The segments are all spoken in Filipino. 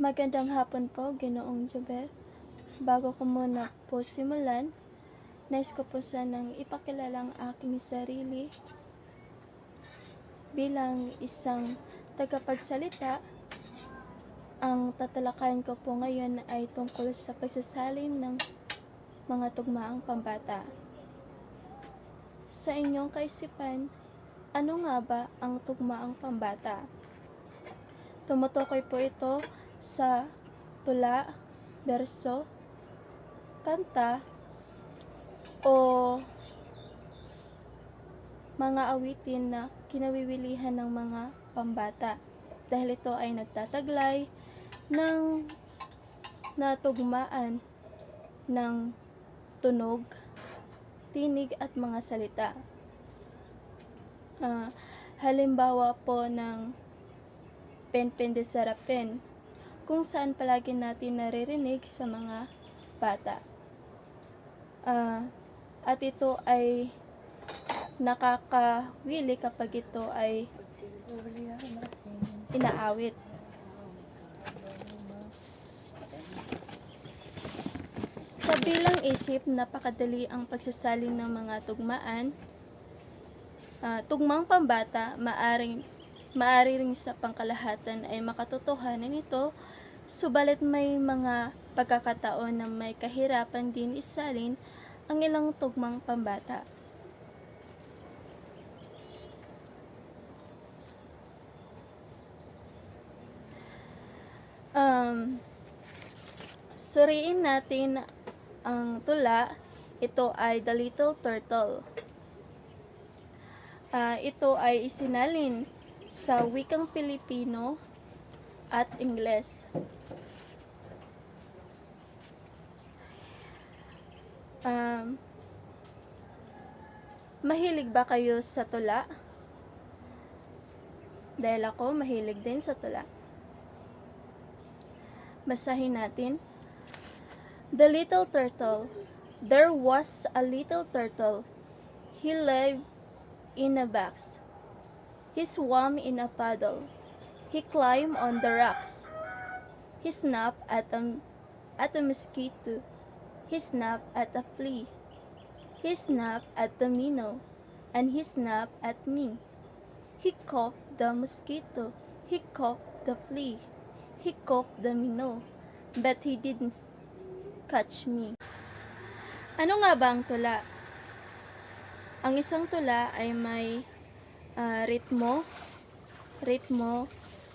Magandang hapon po, Ginoong Jobel. Bago ko muna po simulan, nais ko po sanang ipakilala ang aking sarili bilang isang tagapagsalita. Ang tatalakayan ko po ngayon ay tungkol sa pagsasalin ng mga tugmaang pambata. Sa inyong kaisipan, ano nga ba ang tugmaang pambata? Tumutukoy po ito sa tula, berso, kanta, o mga awitin na kinawiwilihan ng mga pambata dahil ito ay nagtataglay ng natugmaan ng tunog, tinig at mga salita. Ah, halimbawa po ng Penpen de Sarapen, kung saan palagi natin naririnig sa mga bata. Ah, at ito ay nakakawili kapag ito ay inaawit. Sa bilang isip, napakadali ang pagsasalin ng mga tugmaan. Ah, tugmang pambata, maaring maari rin sa pangkalahatan ay makatotohanan ito, subalit may mga pagkakataon na may kahirapan din isalin ang ilang tugmang pambata. Um, suriin natin ang tula. Ito ay The Little Turtle. Ah, ito ay isinalin sa wikang Pilipino at Ingles. Um, mahilig ba kayo sa tula? Dahil ako mahilig din sa tula. Basahin natin. The little turtle. There was a little turtle. He lived in a box. He swam in a puddle. He climbed on the rocks. He snapped at a, at a mosquito. He snapped at a flea. He snapped at the minnow. And he snapped at me. He caught the mosquito. He caught the flea. He caught the minnow. But he didn't catch me. Ano nga ba ang tula? Ang isang tula ay may ah, ritmo, ritmo,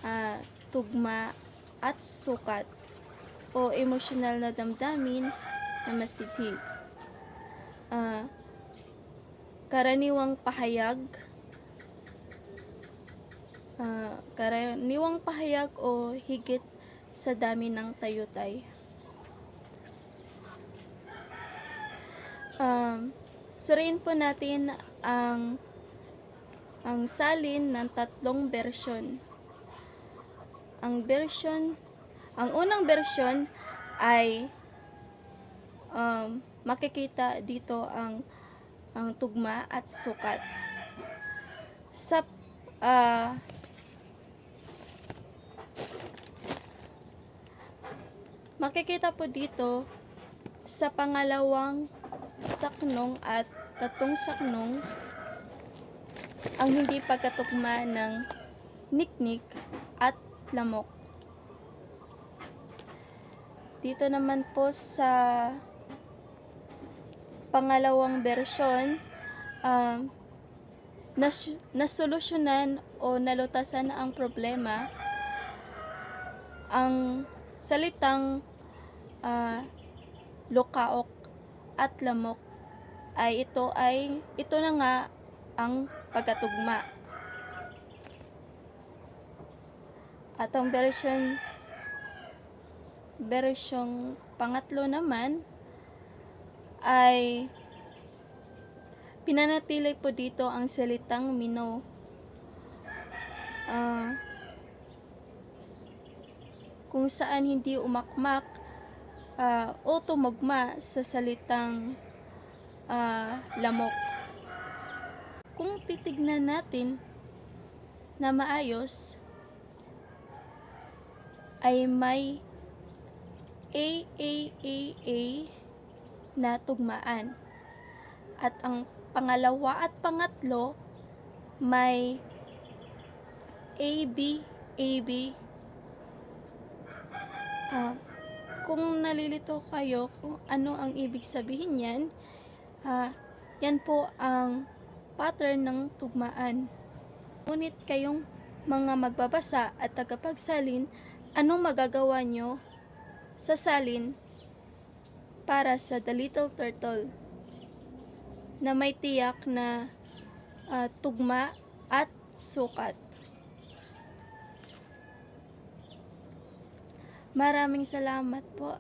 ah, tugma, at sukat o emosyonal na damdamin na masidhig. Ah, karaniwang pahayag, ah, karaniwang pahayag o higit sa dami ng tayutay. Um, suriin po natin ang ang salin ng tatlong bersyon. Ang bersyon, ang unang bersyon ay um, makikita dito ang ang tugma at sukat. Sa ah, makikita po dito sa pangalawang saknong at tatong saknong ang hindi pagkatugma ng niknik at lamok. Dito naman po sa pangalawang bersyon, um, nas- nasolusyonan o nalutasan ang problema ang salitang ah, lukaok at lamok ay ito ay ito na nga ang pagkatugma. At ang version versyong pangatlo naman ay pinanatili po dito ang salitang mino. Ah, kung saan hindi umakmak ah, o tumugma sa salitang ah, lamok. Kung titignan natin na maayos, ay may A, A, A, A na tugmaan. At ang pangalawa at pangatlo may AB, AB. Ah, kung nalilito kayo kung ano ang ibig sabihin yan, ah, yan po ang pattern ng tugmaan. Ngunit kayong mga magbabasa at tagapagsalin, anong magagawa nyo sa salin para sa The Little Turtle na may tiyak na ah, tugma at sukat. Maraming salamat po.